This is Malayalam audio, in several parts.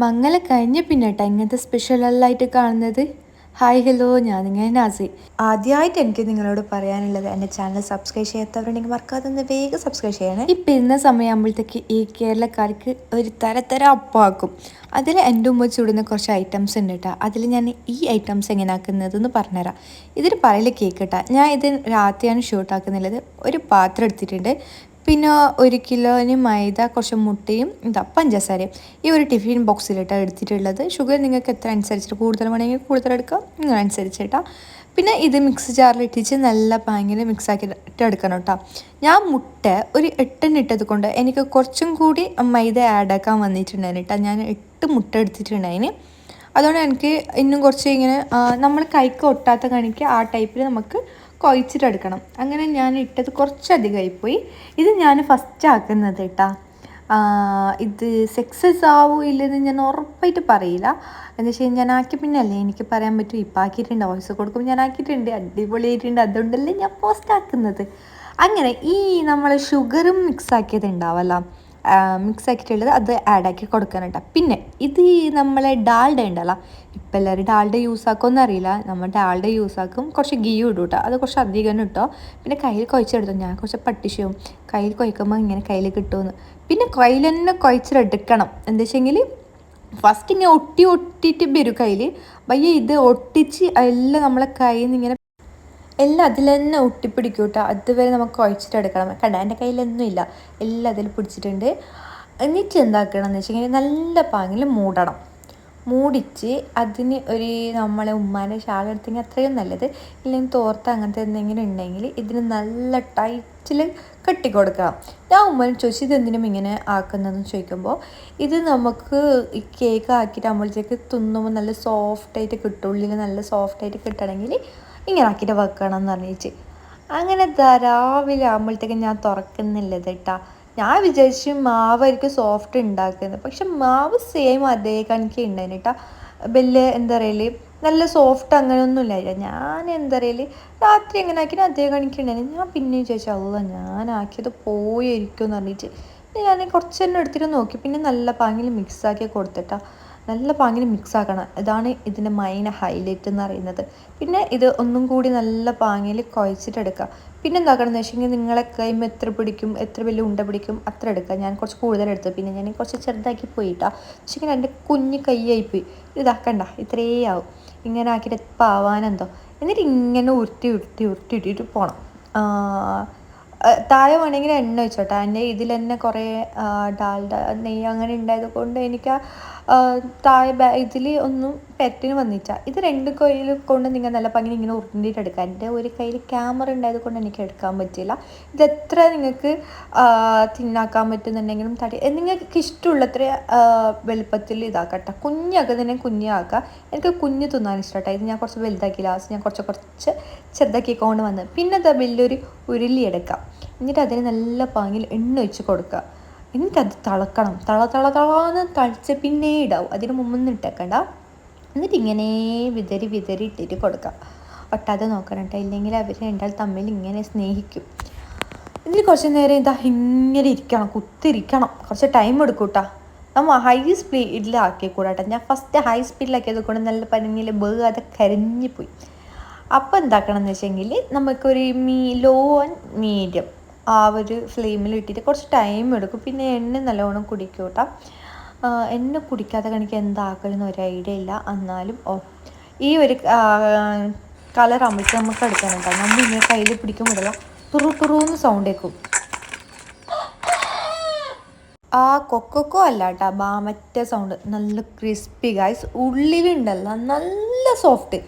മംഗല കഴിഞ്ഞ പിന്നെ കേട്ടോ ഇങ്ങനത്തെ സ്പെഷ്യലായിട്ട് കാണുന്നത്. ഹായ് ഹലോ ഞാൻ നിങ്ങൾ നാസി. ആദ്യമായിട്ട് എനിക്ക് നിങ്ങളോട് പറയാനുള്ളത് എന്റെ ചാനൽ സബ്സ്ക്രൈബ് ചെയ്യാത്തവരുണ്ടെങ്കിൽ മറക്കാതെ ഒന്ന് വേഗം സബ്സ്ക്രൈബ് ചെയ്യണേ. ഈ പെരുന്ന സമയമാകുമ്പോഴത്തേക്ക് ഈ കേരളക്കാർക്ക് ഒരു തരത്തര അപ്പാക്കും. അതിൽ എന്റെ ഉമ്മ ചൂടുന്ന കുറച്ച് ഐറ്റംസ് ഉണ്ട് കേട്ടോ അതിൽ ഞാൻ ഈ ഐറ്റംസ് എങ്ങനെ ആക്കുന്നതെന്ന് പറഞ്ഞുതരാം. ഇതിൽ പറയൽ കേക്ക് കേട്ടോ ഞാൻ ഇത് രാത്രിയാണ് ഷൂട്ടാക്കുന്നുള്ളത് ഒരു പാത്രം എടുത്തിട്ടുണ്ട്. പിന്നെ ഒരു കിലോന് മൈദ കുറച്ച് മുട്ടയും ഇതാ പഞ്ചസാരയും. ഈ ഒരു ടിഫിൻ ബോക്സിലിട്ടാണ് എടുത്തിട്ടുള്ളത്. ഷുഗർ നിങ്ങൾക്ക് എത്ര അനുസരിച്ചിട്ട് കൂടുതൽ വേണമെങ്കിൽ കൂടുതൽ എടുക്കാം. നിങ്ങൾ അനുസരിച്ചിട്ടാ. പിന്നെ ഇത് മിക്സ് ജാറിൽ ഇട്ടിച്ച് നല്ല പാങ്ങിൽ മിക്സ് ആക്കിയിട്ട് എടുക്കണം കേട്ടോ. ഞാൻ മുട്ട ഒരു എട്ടെണ്ണം ഇട്ടത് കൊണ്ട് എനിക്ക് കുറച്ചും കൂടി മൈദ ആഡ് ആക്കാൻ വന്നിട്ടുണ്ടായിരുന്നു കേട്ടോ. ഞാൻ എട്ട് മുട്ട എടുത്തിട്ടുണ്ടായിന്. അതുകൊണ്ട് എനിക്ക് ഇന്നും കുറച്ച് ഇങ്ങനെ നമ്മൾ കൈക്ക് ഒട്ടാത്ത കണിക്ക് ആ ടൈപ്പിൽ നമുക്ക് കുഴച്ചിട്ടെടുക്കണം അങ്ങനെ ഞാൻ ഇട്ടത് കുറച്ചധികമായിപ്പോയി ഇത് ഞാൻ ഫസ്റ്റ് ആക്കുന്നത് കേട്ടാ ഇത് സക്സസ് ആവോ ഇല്ലെന്ന് ഞാൻ ഉറപ്പായിട്ട് പറയില്ല. എന്താ വെച്ചാൽ ഞാൻ ആക്കി പിന്നല്ലേ എനിക്ക് പറയാൻ പറ്റും. ഇപ്പം ആക്കിയിട്ടുണ്ട് വോയിസ് കൊടുക്കുമ്പോൾ ഞാൻ ആക്കിയിട്ടുണ്ട് അടിപൊളിയായിട്ടുണ്ട്. അതുകൊണ്ടല്ലേ ഞാൻ പോസ്റ്റ് ആക്കുന്നത്. അങ്ങനെ ഈ നമ്മൾ ഷുഗറും മിക്സ് ആക്കിയത് ഉണ്ടാവല്ലോ. മിക്സ് ആക്കിയിട്ടുള്ളത് അത് ആഡാക്കി കൊടുക്കാനുണ്ട് പിന്നെ ഇത് നമ്മളെ ഡാൽഡ ഉണ്ടല്ലോ ഇപ്പം എല്ലാവരും ഡാൽഡ യൂസ് ആക്കുമെന്ന് അറിയില്ല. നമ്മൾ ഡാൽഡ യൂസ് ആക്കും. കുറച്ച് ഗീ ഇടും കേട്ടോ അത് കുറച്ച് അധികം കിട്ടോ പിന്നെ കയ്യിൽ കുഴച്ചെടുത്തു. ഞാൻ കുറച്ച് പട്ടിഷവും കയ്യിൽ കുഴക്കുമ്പോൾ ഇങ്ങനെ കയ്യിൽ കിട്ടുമെന്ന് പിന്നെ കയ്യിൽ തന്നെ കുഴച്ചിട്ടെടുക്കണം എന്താ വെച്ചെങ്കിൽ ഫസ്റ്റ് ഇങ്ങനെ ഒട്ടി ഒട്ടിയിട്ട് വരും കയ്യിൽ വയ്യ ഇത് ഒട്ടിച്ച് എല്ലാം നമ്മളെ കയ്യിൽ നിന്ന് ഇങ്ങനെ എല്ലാം അതിൽ തന്നെ ഒട്ടിപ്പിടിക്കും കേട്ടോ. അതുവരെ നമുക്ക് കുഴച്ചിട്ട് എടുക്കണം കണ്ട? എന്റെ കയ്യിലൊന്നും ഇല്ല. എല്ലാം അതിൽ പിടിച്ചിട്ടുണ്ട്. എന്നിട്ട് എന്താക്കണം എന്ന് വെച്ചിട്ടുണ്ടെങ്കിൽ നല്ല പാങ്ങിൽ മൂടണം. മൂടിച്ച് അതിന് ഒരു നമ്മളെ ഉമ്മാന്റെ ഷാൾ എടുത്തെങ്കിൽ അത്രയും നല്ലത്. ഇല്ലെങ്കിൽ തോർത്ത് അങ്ങനത്തെ എന്തെങ്കിലും ഉണ്ടെങ്കിൽ ഇതിന് നല്ല ടൈറ്റിൽ കെട്ടിക്കൊടുക്കാം ഞാൻ ഉമ്മനെ ചോദിച്ചു ഇതെന്തിനും ഇങ്ങനെ ആക്കുന്നതെന്ന്? ചോദിക്കുമ്പോൾ ഇത് നമുക്ക് ഈ കേക്ക് ആക്കിയിട്ട് നമ്മളത്തേക്ക് തിന്നുമ്പോൾ നല്ല സോഫ്റ്റായിട്ട് കിട്ടും. ഉള്ളിൽ നല്ല സോഫ്റ്റായിട്ട് കിട്ടണമെങ്കിൽ ഇങ്ങനെ ആക്കിയിട്ട് വെക്കണം എന്ന് പറഞ്ഞിട്ട്. അങ്ങനെ രാവിലെ ആകുമ്പോഴത്തേക്കും ഞാൻ തുറക്കുന്നില്ല കേട്ടാ ഞാൻ വിചാരിച്ചു മാവായിരിക്കും സോഫ്റ്റ് ഉണ്ടാക്കുന്നത് പക്ഷെ മാവ് സെയിം അതേ കണക്ക് ഉണ്ടായിരുന്നു കേട്ടോ വലിയ എന്താ പറയൽ നല്ല സോഫ്റ്റ് അങ്ങനെയൊന്നും ഇല്ല ഞാൻ എന്താ പറയൽ രാത്രി എങ്ങനെ ആക്കിയാൽ അതേ കണിക്കുണ്ടായിരുന്നു ഞാൻ പിന്നെ വിചാരിച്ചു അല്ല ഞാൻ ആക്കിയത് പോയിരിക്കും എന്ന് പറഞ്ഞിട്ട് ഞാൻ കുറച്ച് തന്നെ എടുത്തിട്ട് നോക്കി. പിന്നെ നല്ല പാങ്ങിൽ മിക്സാക്കി കൊടുത്തിട്ടാ. നല്ല പാങ്ങിന് മിക്സ് ആക്കണം ഇതാണ് ഇതിന്റെ മെയിൻ ഹൈലൈറ്റ് എന്ന് പറയുന്നത്. പിന്നെ ഇത് ഒന്നും കൂടി നല്ല പാങ്ങിൽ കുഴച്ചിട്ടെടുക്കുക. പിന്നെ എന്താക്കണം എന്ന് വെച്ചിട്ടുണ്ടെങ്കിൽ നിങ്ങളെ കൈമ എത്ര പിടിക്കും എത്ര വലിയ ഉണ്ട പിടിക്കും അത്ര എടുക്കുക. ഞാൻ കുറച്ച് കൂടുതൽ എടുത്തു. പിന്നെ ഞാൻ കുറച്ച് ചെറുതാക്കി പോയിട്ടാ. പക്ഷേ എന്റെ കുഞ്ഞ് കൈയായിപ്പോയി ഇതാക്കണ്ട. ഇത്രേ ആവും. ഇങ്ങനെ ആക്കിയിട്ട് പാവാനെന്തോ എന്നിട്ട് ഇങ്ങനെ ഉരുട്ടി ഉരുട്ടി ഉരുട്ടി ഇട്ടിട്ട് പോകണം താഴെ വേണമെങ്കിൽ എണ്ണ വെച്ചോട്ടെ എന്റെ ഇതിൽ തന്നെ കുറേ ഡാൽഡ നെയ്യ് അങ്ങനെ ഉണ്ടായത് കൊണ്ട് എനിക്ക് താഴെ ഇതിൽ ഒന്നും പെറ്റിന് വന്നിട്ടാ ഇത് രണ്ട് കൈയിൽ കൊണ്ട് നിങ്ങൾ നല്ല ഭംഗി ഇങ്ങനെ ഉരുണ്ടിട്ട് എടുക്കാം എന്റെ ഒരു കയ്യിൽ ക്യാമറ ഉണ്ടായത് കൊണ്ട് എനിക്ക് എടുക്കാൻ പറ്റില്ല ഇത് എത്ര നിങ്ങൾക്ക് തിന്നാക്കാൻ പറ്റുന്നുണ്ടെങ്കിലും തടി നിങ്ങൾക്ക് ഇഷ്ടമുള്ളത്ര വലുപ്പത്തിൽ ഇതാക്കട്ടെ. കുഞ്ഞാക്കുക തന്നെ കുഞ്ഞാക്കുക എനിക്ക് കുഞ്ഞ് തിന്നാൻ ഇഷ്ടമാട്ടോ ഇത് ഞാൻ കുറച്ച് വലുതാക്കി ലാസ്റ്റ് ഞാൻ കുറച്ച് കുറച്ച് ചെറുതാക്കിക്കൊണ്ട് വന്ന്. പിന്നെ അത് വലിയൊരു ഉരുളി എടുക്കാം. എന്നിട്ട് അതിന് നല്ല പാങ്ങിൽ എണ്ണ ഒഴിച്ച് കൊടുക്കുക. എന്നിട്ടത് തിളക്കണം. തള തള തളാന്ന് തളിച്ച് പിന്നെ ഇടാവും. അതിന് മുമ്പൊന്നും ഇട്ടേക്കണ്ട. എന്നിട്ട് ഇങ്ങനെ വിതറി വിതറി ഇട്ടിട്ട് കൊടുക്കാം. ഒട്ടാതെ നോക്കണം കേട്ടോ ഇല്ലെങ്കിൽ അവർ രണ്ടാൾ തമ്മിൽ ഇങ്ങനെ സ്നേഹിക്കും. ഇതിൽ കുറച്ച് നേരം ഇതാ ഇങ്ങനെ ഇരിക്കണം കുത്തിരിക്കണം. കുറച്ച് ടൈം എടുക്കും കേട്ടോ നമ്മൾ ഹൈ സ്പീഡിലാക്കി കൂടാട്ടോ ഞാൻ ഫസ്റ്റ് ഹൈ സ്പീഡിലാക്കിയത് കൊണ്ട് നല്ല പനിങ്ങിൽ ബേഗാതെ കരിഞ്ഞു പോയി. അപ്പോൾ എന്താക്കണം എന്ന് വെച്ചെങ്കിൽ നമുക്കൊരു മീ ലോ ആൻഡ് മീഡിയം ആ ഒരു ഫ്ലെയിമിൽ ഇട്ടിട്ട് കുറച്ച് ടൈം എടുക്കും. പിന്നെ എണ്ണ നല്ലോണം കുടിക്കും എണ്ണ കുടിക്കാതെ കണിക്ക് എന്താക്കണമെന്ന് ഒരു ഐഡിയ ഇല്ല. എന്നാലും ഓ ഈ ഒരു കളർ അമ്മിച്ച് നമുക്ക് എടുക്കാനുണ്ടോ. നമ്മൾ ഇങ്ങനെ കയ്യിൽ പിടിക്കുമ്പോഴല്ല തുറു തുറുന്ന് സൗണ്ട് കേൾക്കും. ആ കൊക്കോ അല്ല കേട്ടോ ബാമറ്റ സൗണ്ട് നല്ല ക്രിസ്പി ഗായ്സ് ഉള്ളിലുണ്ടല്ല നല്ല സോഫ്റ്റ്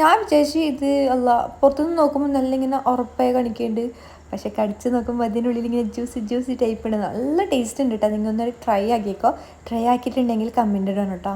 ഞാൻ വിചാരിച്ചു ഇത് അല്ല പുറത്തുനിന്ന് നോക്കുമ്പോൾ നല്ല ഇങ്ങനെ ഉറപ്പായി കാണിക്കുന്നുണ്ട് പക്ഷെ കടിച്ച് നോക്കുമ്പോൾ അതിനുള്ളിൽ ഇങ്ങനെ ജ്യൂസ് ജ്യൂസി ടൈപ്പ് ഉണ്ട്. നല്ല ടേസ്റ്റ് ഉണ്ട് കേട്ടോ നിങ്ങൾ ഒന്ന് ട്രൈ ആക്കിയേക്കോ. ട്രൈ ആക്കിയിട്ടുണ്ടെങ്കിൽ കമന്റ് ഇടണം കേട്ടോ